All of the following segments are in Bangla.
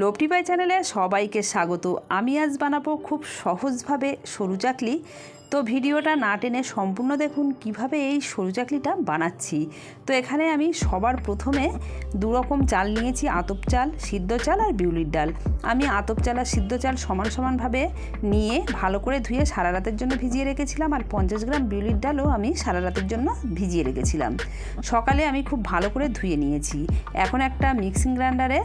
লোপটি পাই চ্যানেলে সবাইকে স্বাগত। আমি আজ বানাবো খুব সহজভাবে সরু চাকলি তো ভিডিওটা না টেনে সম্পূর্ণ দেখুন কীভাবে এই সরু চাকলিটা বানাচ্ছি। তো এখানে আমি সবার প্রথমে দু রকম চাল নিয়েছি, আতপ চাল, সিদ্ধ চাল আর বিউলির ডাল। আমি আতপ চাল আর সিদ্ধ চাল সমান সমানভাবে নিয়ে ভালো করে ধুয়ে সারা রাতের জন্য ভিজিয়ে রেখেছিলাম আর পঞ্চাশ গ্রাম বিউলির ডালও আমি সারা রাতের জন্য ভিজিয়ে রেখেছিলাম। সকালে আমি খুব ভালো করে ধুয়ে নিয়েছি। এখন একটা মিক্সিং গ্রাইন্ডারে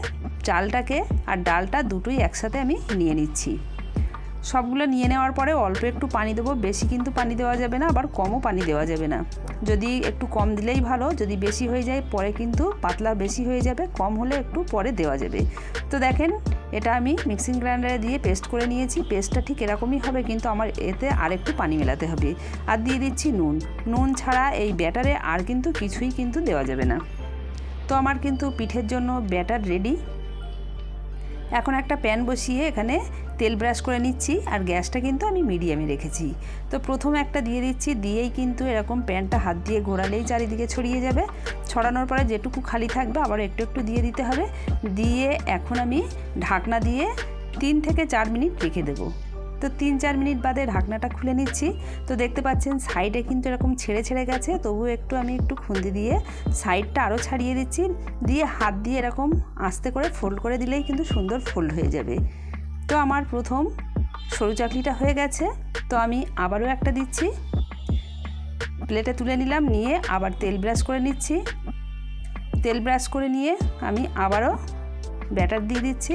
চালটাকে আর ডালটা দুটোই একসাথে আমি নিয়ে নিচ্ছি। সবগুলো নিয়ে নেওয়ার পরে অল্প একটু পানি দেবো, বেশি কিন্তু পানি দেওয়া যাবে না, আবার কমও পানি দেওয়া যাবে না। যদি একটু কম দিলেই ভালো, যদি বেশি হয়ে যায় পরে কিন্তু পাতলা বেশি হয়ে যাবে, কম হলে একটু পরে দেওয়া যাবে। তো দেখেন, এটা আমি মিক্সিং গ্রাইন্ডারে দিয়ে পেস্ট করে নিয়েছি, পেস্টটা ঠিক এরকমই হবে, কিন্তু আমার এতে আর একটু পানি মেলাতে হবে। আর দিয়ে দিচ্ছি নুন। নুন ছাড়া এই ব্যাটারে আর কিন্তু কিছুই কিন্তু দেওয়া যাবে না। তো আমার কিন্তু পিঠের জন্য ব্যাটার রেডি। এখন একটা প্যান বসিয়ে এখানে তেল ব্রাশ করে নিচ্ছি আর গ্যাসটা কিন্তু আমি মিডিয়ামে রেখেছি। তো প্রথম একটা দিয়ে দিচ্ছি, দিয়েই কিন্তু এরকম প্যানটা হাত দিয়ে ঘোরালেই চারিদিকে ছড়িয়ে যাবে। ছড়ানোর পরে যেটুকু খালি থাকবে আবার একটু একটু দিয়ে দিতে হবে। দিয়ে এখন আমি ঢাকনা দিয়ে তিন থেকে চার মিনিট রেখে দেবো। তো তিন চার মিনিট বাদে ঢাকনাটা খুলে নিচ্ছি। তো দেখতে পাচ্ছেন সাইডে কিন্তু এরকম ছেড়ে ছেড়ে গেছে। তবু একটু আমি একটু খুন্দি দিয়ে সাইডটা আরও ছাড়িয়ে দিচ্ছি। দিয়ে হাত দিয়ে এরকম আস্তে করে ফোল্ড করে দিলেই কিন্তু সুন্দর ফোল্ড হয়ে যাবে। তো আমার প্রথম সরু চাকলিটা হয়ে গেছে। তো আমি আবারও একটা দিচ্ছি। প্লেটে তুলে নিলাম, নিয়ে আবার তেল ব্রাশ করে নিচ্ছি। তেল ব্রাশ করে নিয়ে আমি আবারও ব্যাটার দিয়ে দিচ্ছি।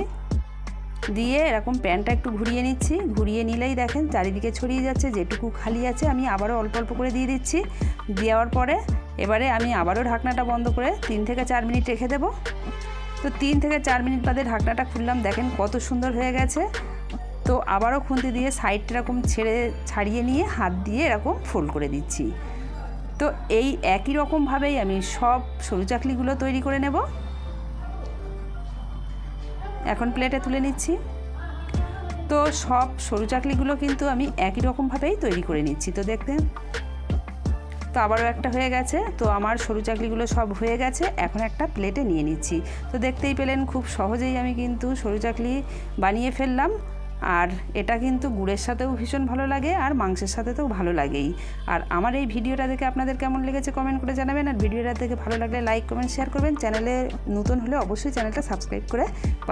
দিয়ে এরকম প্যানটা একটু ঘুরিয়ে নিচ্ছি। ঘুরিয়ে নিলেই দেখেন চারিদিকে ছড়িয়ে যাচ্ছে, যেটুকু খালি আছে আমি আবারও অল্প অল্প করে দিয়ে দিচ্ছি। দেওয়ার পরে এবারে আমি আবারও ঢাকনাটা বন্ধ করে তিন থেকে চার মিনিট রেখে দেবো। তো তিন থেকে চার মিনিট বাদে ঢাকনাটা খুললাম, দেখেন কত সুন্দর হয়ে গেছে। তো আবারও খুন্তি দিয়ে সাইডটা এরকম ছেড়ে ছাড়িয়ে নিয়ে হাত দিয়ে এরকম ফোল্ড করে দিচ্ছি। তো এই একই রকমভাবেই আমি সব সরু চাকলিগুলো তৈরি করে নেব। এখন প্লেটে তুলে নিচ্ছি। তো সব সরু চাকলিগুলো কিন্তু আমি একই রকমভাবেই তৈরি করে নিচ্ছি, তো দেখতে তো আবারও একটা হয়ে গেছে, তো আমার সরু চাকলিগুলো সব হয়ে গেছে, এখন একটা প্লেটে নিয়ে নিচ্ছি। তো দেখতেই পেলেন খুব সহজেই আমি কিন্তু সরু চাকলি বানিয়ে ফেললাম, আর এটা কিন্তু গুড়ের সাথেও ভীষণ ভালো লাগে, আর মাংসের সাথে তো ভালো লাগেই। আর আমার এই ভিডিওটা দেখে আপনাদের কেমন লেগেছে কমেন্ট করে জানাবেন, আর ভিডিওটা দেখে ভালো লাগলে লাইক কমেন্ট শেয়ার করবেন। চ্যানেলে নতুন হলে অবশ্যই চ্যানেলটা সাবস্ক্রাইব করে